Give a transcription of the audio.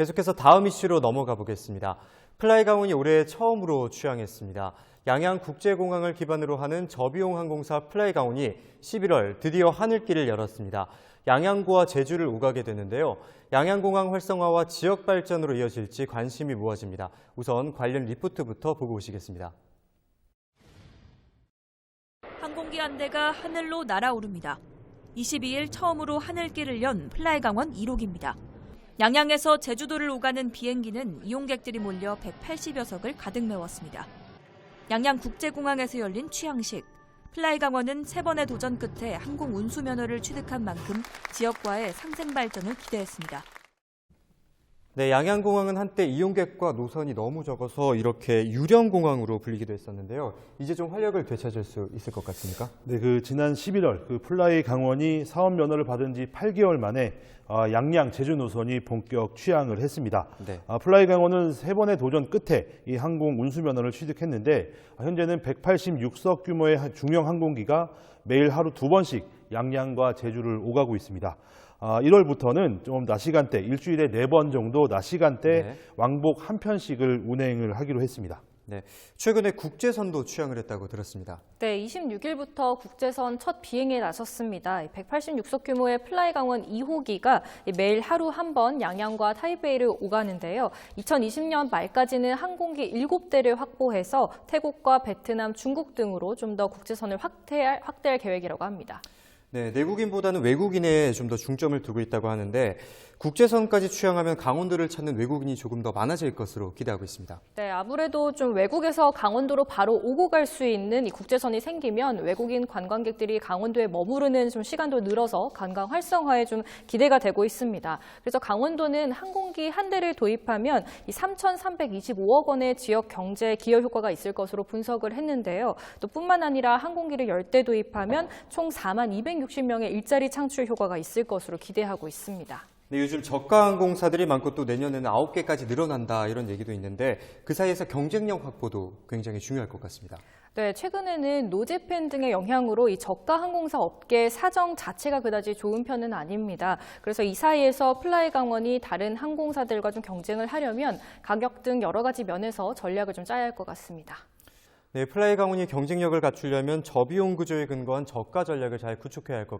계속해서 다음 이슈로 넘어가 보겠습니다. 플라이 강원이 올해 처음으로 취항했습니다. 양양 국제공항을 기반으로 하는 저비용 항공사 플라이 강원이 11월 드디어 하늘길을 열었습니다. 양양구와 제주를 오가게 되는데요. 양양공항 활성화와 지역 발전으로 이어질지 관심이 모아집니다. 우선 관련 리포트부터 보고 오시겠습니다. 항공기 한 대가 하늘로 날아오릅니다. 22일 처음으로 하늘길을 연 플라이 강원 1호기입니다. 양양에서 제주도를 오가는 비행기는 이용객들이 몰려 180여 석을 가득 메웠습니다. 양양 국제공항에서 열린 취항식. 플라이 강원은 세 번의 도전 끝에 항공 운수 면허를 취득한 만큼 지역과의 상생 발전을 기대했습니다. 네, 양양공항은 한때 이용객과 노선이 너무 적어서 이렇게 유령공항으로 불리기도 했었는데요. 이제 좀 활력을 되찾을 수 있을 것 같습니까? 네, 그 지난 11월 그 플라이 강원이 사업 면허를 받은 지 8개월 만에 아, 양양 제주 노선이 본격 취항을 했습니다. 네. 아, 플라이 강원은 세 번의 도전 끝에 이 항공 운수 면허를 취득했는데 아, 현재는 186석 규모의 한 중형 항공기가 매일 하루 두 번씩 양양과 제주를 오가고 있습니다. 아, 1월부터는 좀 낮 시간대 일주일에 네 번 정도 낮 시간대 네. 왕복 한 편씩을 운행을 하기로 했습니다. 네, 최근에 국제선도 취항을 했다고 들었습니다. 네, 26일부터 국제선 첫 비행에 나섰습니다. 186석 규모의 플라이 강원 2호기가 매일 하루 한 번 양양과 타이베이를 오가는데요. 2020년 말까지는 항공기 7대를 확보해서 태국과 베트남, 중국 등으로 좀 더 국제선을 확대할, 확대할 계획이라고 합니다. 네, 내국인보다는 외국인에 좀 더 중점을 두고 있다고 하는데 국제선까지 취항하면 강원도를 찾는 외국인이 조금 더 많아질 것으로 기대하고 있습니다. 네, 아무래도 좀 외국에서 강원도로 바로 오고 갈 수 있는 이 국제선이 생기면 외국인 관광객들이 강원도에 머무르는 좀 시간도 늘어서 관광 활성화에 좀 기대가 되고 있습니다. 그래서 강원도는 항공기 한 대를 도입하면 이 3,325억 원의 지역 경제 기여 효과가 있을 것으로 분석을 했는데요. 또 뿐만 아니라 항공기를 10대 도입하면 총 4만 260명의 일자리 창출 효과가 있을 것으로 기대하고 있습니다. 네, 요즘 저가 항공사들이 많고 또 내년에는 9개까지 늘어난다 이런 얘기도 있는데 그 사이에서 경쟁력 확보도 굉장히 중요할 것 같습니다. 네, 최근에는 노제팬 등의 영향으로 이 저가 항공사 업계 사정 자체가 그다지 좋은 편은 아닙니다. 그래서 이 사이에서 플라이 강원이 다른 항공사들과 좀 경쟁을 하려면 가격 등 여러 가지 면에서 전략을 좀 짜야 할 것 같습니다. 네, 플라이 강원이 경쟁력을 갖추려면 저비용 구조에 근거한 저가 전략을 잘 구축해야 할 것